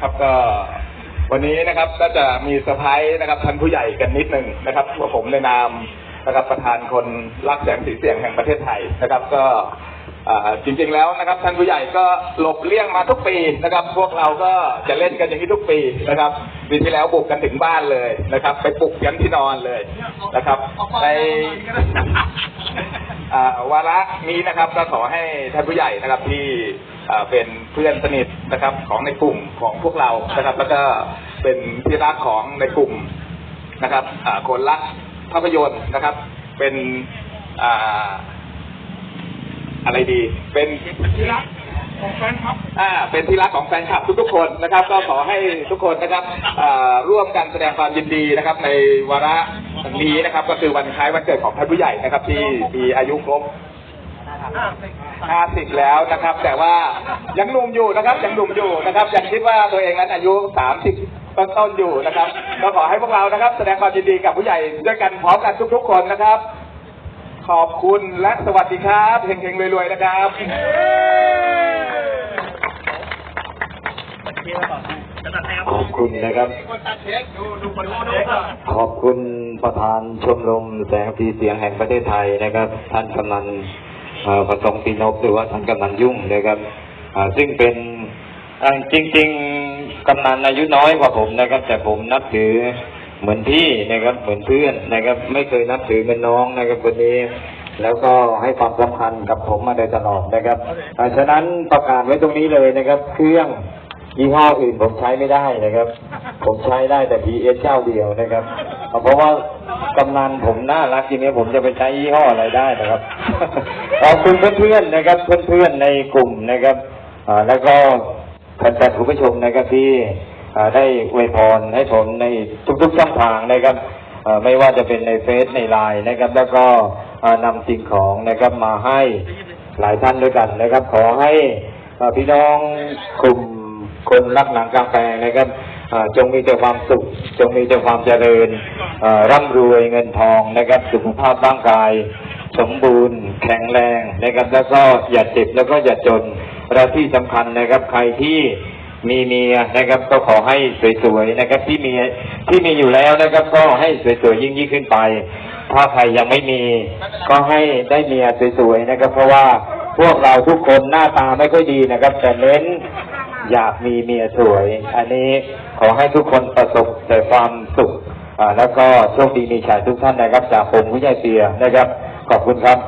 ครับก็วันนี้นะครับก็จะมีเซอร์ไพรส์นะครับท่านผู้ใหญ่กันนิดหนึ่งนะครับว่ผมในนามนะครับประธานคนรักแสงสีเสียงแห่งประเทศไทยนะครับ ก็จริงๆแล้วนะครับ ท่านผู้ใหญ่ก็หลบเลี่ยงมาทุกปีนะครับ พวกเราก็จะเล่นกันอย่างนี้ทุกปีนะครับปีที่แล้วบุกกันถึงบ้านเลยนะครับ ไปปลุกกันที่นอนเลยนะครับไป วาระนี้นะครับก็ขอให้ท่านผู้ใหญ่นะครับที่เป็นเพื่อนสนิทนะครับของในกลุ่มของพวกเรานะครับ แล้วก็เป็นที่รักของในกลุ่มนะครับคนรักภาพยนตร์นะครับ เป็นอ่าอะไรดีเป็นที่รักของแฟนคลับอ่า เป็นที่รักของแฟนคลับทุกๆคนนะครับ ก็ขอให้ทุกคนนะครับร่วมกันแสดงความยินดีนะครับ ในวาระ วันนี้นะครับ ก็คือวันคล้ายวันเกิดของท่านผู้ใหญ่นะครับ ที่มีอายุครบห้าสิบแล้วนะครับ แต่ว่ายังหนุ่มอยู่นะครับ ยังหนุ่มอยู่นะครับ ยังคิดว่าตัวเองนั้นอายุสามสิบต้นอยู่นะครับก็ขอให้พวกเรานะครับ แสดงความยินดีกับผู้ใหญ่ด้วยกันพร้อมกันทุกๆคนนะครับ ขอบคุณและสวัสดีครับเฮงๆรวยๆนะครับ คุณนะครับคนตัดเช็คดูดูคนดูดูขอบคุณประธานชมรมแสงสีเสียงแห่งประเทศไทยนะครับ ท่านกำนันเอ่อประสงค์ปีนพหรือว่าท่านกำนันยุ่งนะครับอ่าซึ่งเป็นอ่าจริง ๆกำนันอายุน้อยกว่าผมนะครับ แต่ผมนับถือเหมือนพี่นะครับเหมือนเพื่อนนะครับ ไม่เคยนับถือเป็นน้องนะครับคนนี้แล้วก็ให้ความสำคัญกับผมมาโดยตลอดนะครับอ่าฉะนั้นประกาศไว้ตรงนี้เลยนะครับ เครื่อง ยี่ห้ออื่นผมใช้ไม่ได้นะครับ ผมใช้ได้แต่ PS เอเจ้าเดียวนะครับ เพราะว่ากำนันผมน่ารักทีนี้ผมจะไปใช้ยี่ห้ออะไรได้นะครับขอบคุณเพื่อนๆนะครับ เพื่อนๆในกลุ่มนะครับอแล้วก็แฟนๆผู้ชมนะครับที่ได้อวยพรให้ผมในทุกๆช่องทางนะครับไม่ว่าจะเป็นในเฟซในไลน์นะครับ แล้วก็อ่านำสิ่งของนะครับมาให้หลายท่านด้วยกันนะครับ ขอให้พี่น้องกลุ่ม คนรักหนังกลางแปลงนะครับจงมีแต่ความสุข จงมีแต่ความเจริญร่ำรวยเงินทองนะครับ สุขภาพร่างกาย สมบูรณ์ แข็งแรงนะครับ แล้วก็อย่าเจ็บแล้วก็อย่าจนและที่สำคัญนะครับ ใครที่มีเมียนะครับ ก็ขอให้สวยๆนะครับ ที่มีที่มีอยู่แล้วนะครับ ก็ให้สวยๆยิ่งยิ่งขึ้นไป ถ้าใครยังไม่มี ก็ให้ได้เมียสวยๆนะครับ เพราะว่าพวกเราทุกคนหน้าตาไม่ค่อยดีนะครับ แต่เน้น อยากมีเมียสวย อันนี้ขอให้ทุกคนประสบแต่ความสุขแล้วก็โชคดีมีชัยทุกท่านนะครับ จากผมวิจัยเปียนะครับ ขอบคุณครับ